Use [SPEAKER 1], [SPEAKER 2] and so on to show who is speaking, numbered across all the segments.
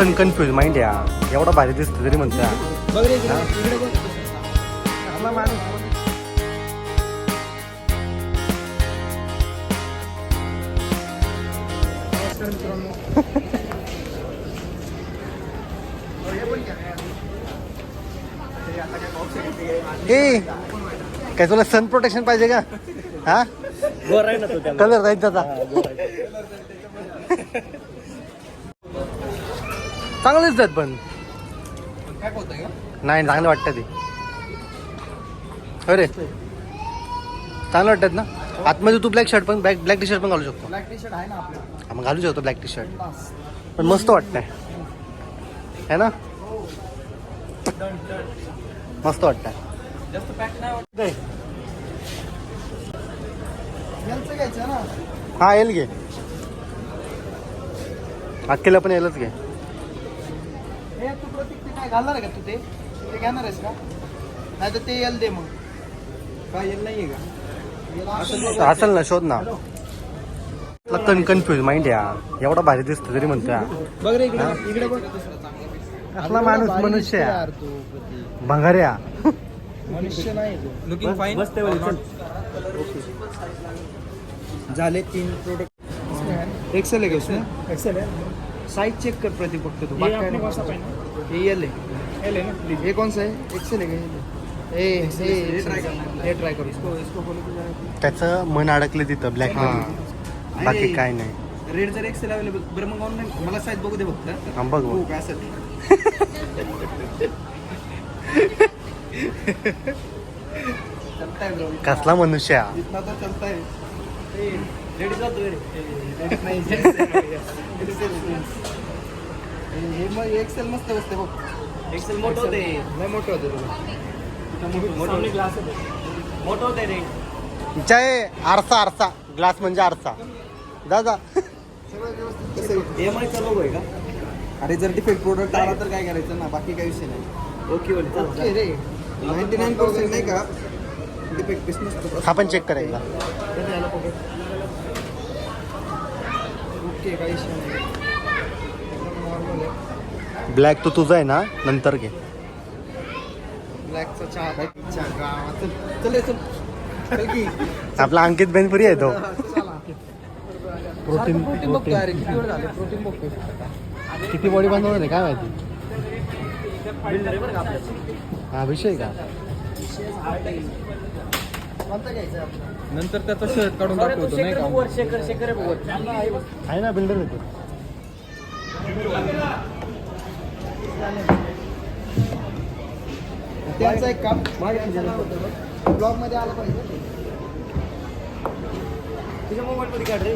[SPEAKER 1] कन confuse mind या एवढा भारी दिसतो तरी म्हणतो या.
[SPEAKER 2] बघ रे इकडे,
[SPEAKER 1] हा?
[SPEAKER 2] इकडे बघ. आपला माणूस. नमस्कार मित्रांनो.
[SPEAKER 1] ए काय तुला सन प्रोटेक्शन पाहिजे का? हा? कलर राहील त्याचा. चांगलं दिसतात पण? नाही चांगलं वाटतं ते. अरे चांगलं वाटतात ना? आतमध्ये तू ब्लॅक शर्ट पण ब्लॅक ब्लॅक टी शर्ट पण घालू शकतो.
[SPEAKER 2] ब्लॅक टी शर्ट आहे ना
[SPEAKER 1] हा, मग घालू शकतो ब्लॅक टी शर्ट. पण मस्त वाटतंय. है ना? मस्त वाटतंय.
[SPEAKER 2] जास्त पॅक नाही वाटत. ना?
[SPEAKER 1] हा येईल घे. अक्केला पण येईलच घे.
[SPEAKER 2] हे तू प्रतीक ते काय घालणार आहे का तू ते? ते घेणार आहेस का? नाही तर ते येल दे मग. काय येल नाहीये का? येल असेल
[SPEAKER 1] ना शोध ना. कन कन्फ्युज माइंड या एवढा भारी दिसतो तरी म्हणतो या.
[SPEAKER 2] बघ रे इकडे.
[SPEAKER 1] हा?
[SPEAKER 2] इकडे बघ.
[SPEAKER 1] असला माणूस मनुष्य आहे. भंगाऱ्या
[SPEAKER 2] मनुष्य नाही तू.
[SPEAKER 3] लुकिंग फाईन
[SPEAKER 2] झाले तीन प्रोडक्ट एक्सेल आहे का उसमें? एक्सेल है साइज चेक कर प्रतीक फक्त तू बाकी काय नाही ये एल है एल है ना? प्लीज ये कौन सा है? एक्सेल है का ये? ए ये ट्राई करना ये ट्राई करो. इसको इसको खोलो तो जरा
[SPEAKER 1] त्याचं मन अडकलं तिथं ब्लॅक बाकी काय नाही.
[SPEAKER 3] रेड जर एक्सेल अवेलेबल बरं मग ऑनलाईन मला साईज बघू दे फक्त.
[SPEAKER 1] हा, बघ
[SPEAKER 3] हो
[SPEAKER 1] बघ.
[SPEAKER 3] काय असेल. है
[SPEAKER 1] कसला मनुष्य?
[SPEAKER 2] एक्सेल मस्त बसते बघ
[SPEAKER 3] एक्सेल मोठं होते
[SPEAKER 2] लय मोठं होतं
[SPEAKER 3] मोठं ग्लास मोठं होते रे
[SPEAKER 1] जय आरसा आरसा. ग्लास म्हणजे आरसा. जा जा.
[SPEAKER 2] सगळं व्यवस्थित
[SPEAKER 3] एम आयचा लोगो आहे का?
[SPEAKER 2] अरे जर डिफेक्ट प्रोडक्ट आला तर काय करायचं ना? बाकी काही विषय नाही.
[SPEAKER 3] ओके बोल
[SPEAKER 2] ओके रे. नाईन्टी नाईन पर्सेंट नाही का? डिफेक्ट पीस नसतो
[SPEAKER 1] हा पण चेक करायला
[SPEAKER 2] ओके काही विषय नाही. एकदम नॉर्मल आहे
[SPEAKER 1] ब्लॅक तो तुझा आहे ना? नंतर घे.
[SPEAKER 2] ब्लॅकचा चहा चहा गावात चल चल की.
[SPEAKER 1] आपला अंकित बेनपुरी आहे तो. प्रोटीन
[SPEAKER 2] प्रोटीन बघतोय अरे. किती वेळ झाले? प्रोटीन बघतोय.
[SPEAKER 1] किती बॉडी बनवणार आहे काय माहिती? हा विषय का?
[SPEAKER 3] नंतर त्याचा शर्ट काढून दाखवतो नाही का?
[SPEAKER 1] आहे ना बिल्डर आहे
[SPEAKER 2] त्यांचा एक काम ब्लॉगमध्ये आलं पाहिजे.
[SPEAKER 3] तुझ्या मोबाईल मध्ये काढ रे.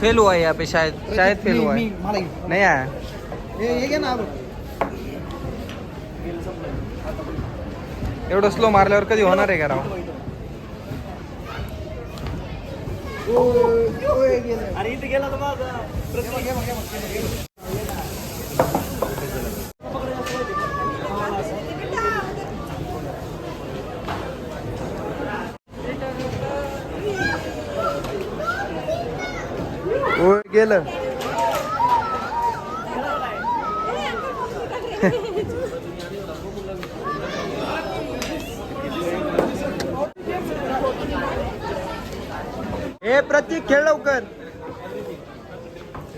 [SPEAKER 3] फेल हुआ है यहाँ पे शायद शायद फेल हुआ है।
[SPEAKER 2] मी- मला घे.
[SPEAKER 3] नहीं आया।
[SPEAKER 2] हे हे?
[SPEAKER 3] एवढं स्लो मारल्यावर कधी होणार आहे का राव?
[SPEAKER 2] अरे इथे गेला तर माझा
[SPEAKER 3] ओ गेलं हे प्रतीक खेळ लवकर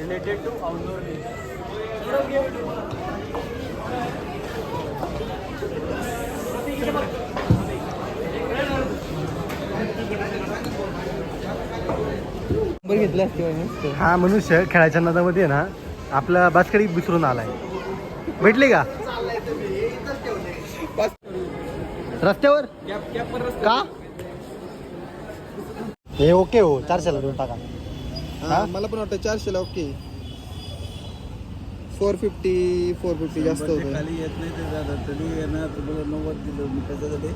[SPEAKER 3] रिलेटेड टू
[SPEAKER 2] नंबर घेतला असते
[SPEAKER 1] हा मनुष्य खेळायच्या नादामध्ये ना आपला बास्केट विसरून आलाय. भेटली का? रस्त्यावर? का? हे ओके हो चारशेला देऊन टाका.
[SPEAKER 2] हा, मला पण वाटतं चारशेला okay four fifty four fifty जास्त होतं.
[SPEAKER 4] खाली येत नाही ते दादा तरी येणार तुम्हाला नव्वद दिलं मी त्याच्यासाठी.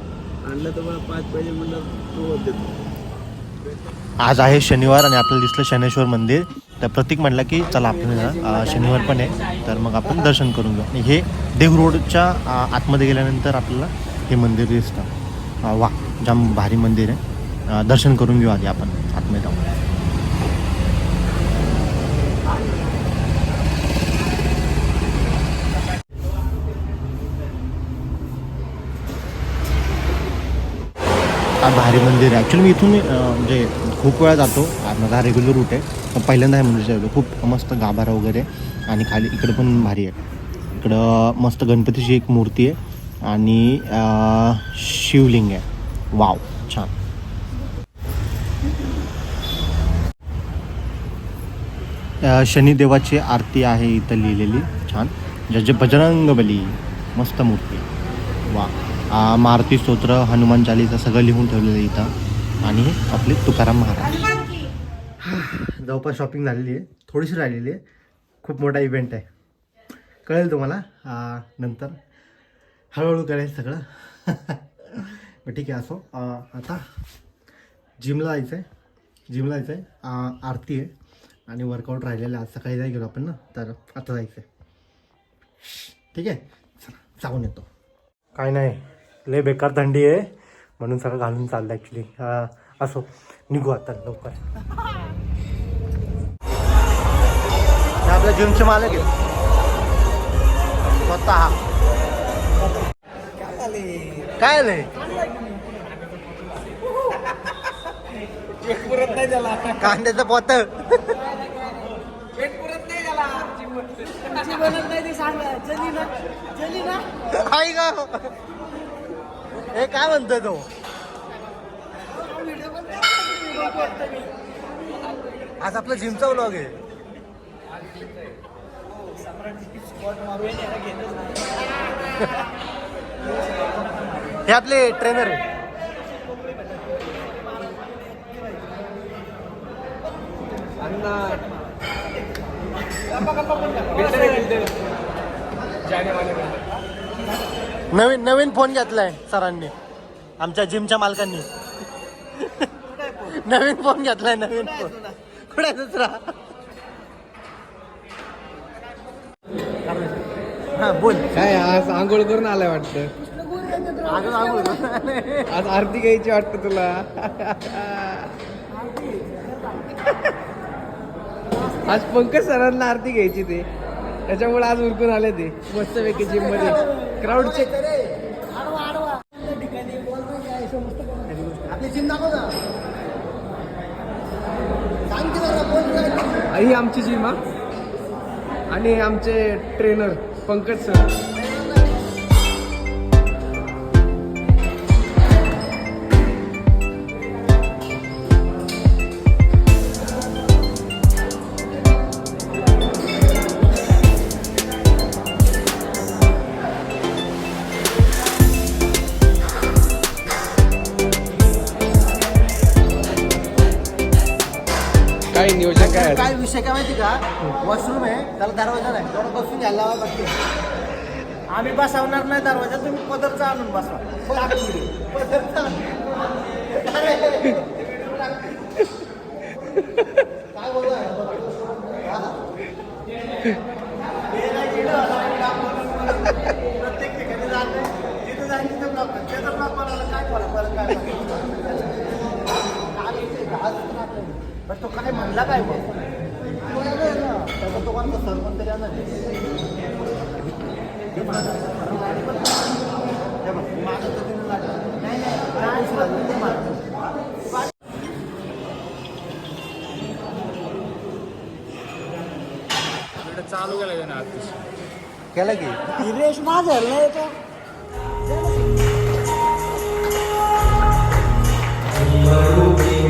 [SPEAKER 4] आणलं तर मला पाच पाहिजे म्हणलं नव्वद देतो.
[SPEAKER 1] आज आहे शनिवार आणि आपल्याला दिसलं शनेश्वर मंदिर. तर प्रतीक म्हटलं की चला आपण ना, अं, शनिवार पण आहे. तर मग आपण दर्शन करून घेऊ. आणि हे देव रोडच्या अं, आतमध्ये गेल्यानंतर आपल्याला हे मंदिर दिसतं. अं, वा जाम भारी मंदिर आहे. अं, दर्शन करून घेऊ आधी आपण आतमध्ये जाऊ भारी मंदिर आहे. ॲक्च्युली मी इथून म्हणजे खूप वेळा जातो. आ- माझा रेग्युलर रूट आहे. पण पहिल्यांदा हे मंदिर जातो खूप मस्त गाभारा वगैरे आणि खाली इकडं पण भारी आहे. इकडं मस्त गणपतीची एक मूर्ती आहे. आणि शिवलिंग आहे. वाव छान. शनिदेवाची आरती आहे इथं लिहिलेली. छान. जज बजरंग बली मस्त मूर्ती वा मारुती स्तोत्र हनुमान चालीसा सगळं लिहून ठेवलेलं आहे इथं. आणि हे आपले तुकाराम महाराज. जवळपास शॉपिंग झालेली आहे. थोडीशी राहिलेली आहे. खूप मोठा इव्हेंट आहे. कळेल तुम्हाला? आ, नंतर. हळूहळू कळेल सगळं. मग ठीक आहे असो. आ, आता जिमला जायचं आहे जिमला जायचं आहे आ, आरती आहे. आणि वर्कआउट राहिलेलं आहे. आज सकाळी जाय गेलो आपण ना तर आता जायचं आहे ठीक आहे? चला जाऊन येतो. काय नाही. लय बेकार थंडी आहे. म्हणून सगळं घालून चाललं ॲक्च्युली असो. निघू आता लवकर. हे आपल्या जिमचे मालक आहे स्वतः. काय आलंय कांद्याचं पोत. आई का हे काय म्हणतोय तो? आज आपलं जिमचा व्लॉग आहे. हे आपले ट्रेनर आहे. नवीन नवीन फोन घेतलाय सरांनी. आमच्या जिमच्या मालकांनी. नवीन फोन घेतलाय नवीन फोन कुठे दुसरा? हा बोल.
[SPEAKER 2] काय आज आंघोळ करून आलाय वाटतं?
[SPEAKER 1] अजून आंघोळ.
[SPEAKER 2] आज आरती घ्यायची वाटतं तुला. आज पंकज सरांना आरती घ्यायची ते. त्याच्यामुळे आज उरकून आले ते. मस्त पैकी जिममध्ये. क्राऊड चेक
[SPEAKER 1] आपली जिम दाखव ना
[SPEAKER 2] ही आमची जिम आणि आमचे ट्रेनर पंकज सर काय नियोजन काय आहे?
[SPEAKER 1] काय विषय काय माहिती का? वॉशरूम आहे त्याला दरवाजा नाही. तेवढं बसून घ्यायला लावा लागते आम्ही बसवणार नाही दरवाजा तुम्ही पदरचा आणून बसवा. पदरचा काय? बोलतोय? प्रत्येक ठिकाणी जात. जिथे जाईल तिथे ब्लॉक त्याचा ब्लॉक बनवला काय फरक पडत काय पण तो काय म्हणला काय मग? त्याचा तो कोणता सरपंच तरी
[SPEAKER 2] चालू केला त्याने
[SPEAKER 1] केला की
[SPEAKER 5] हिरेश माझा लय तो मरुती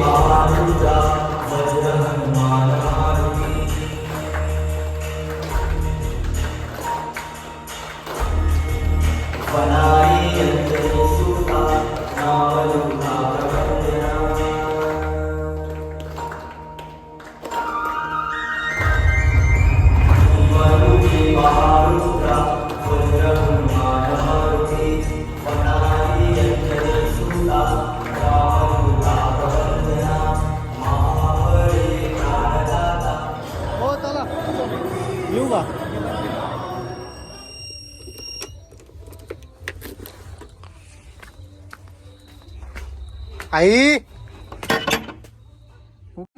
[SPEAKER 1] आई।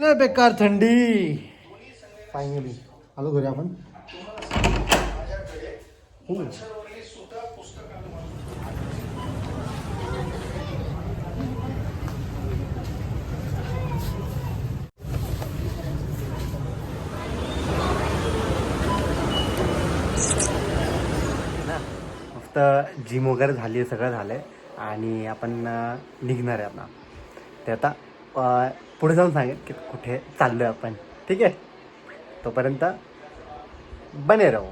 [SPEAKER 1] लय बेकार थंडी. फायनली आलो घरी आपण. ना मस्त जिम वगैरे झाली आहे सगळं झालं आहे आणि आपण निघणार आहे आता. ते आता पुढे जाऊन सांगेल की कुठे चाललो आहे आपण. ठीक आहे? तोपर्यंत बने राहू.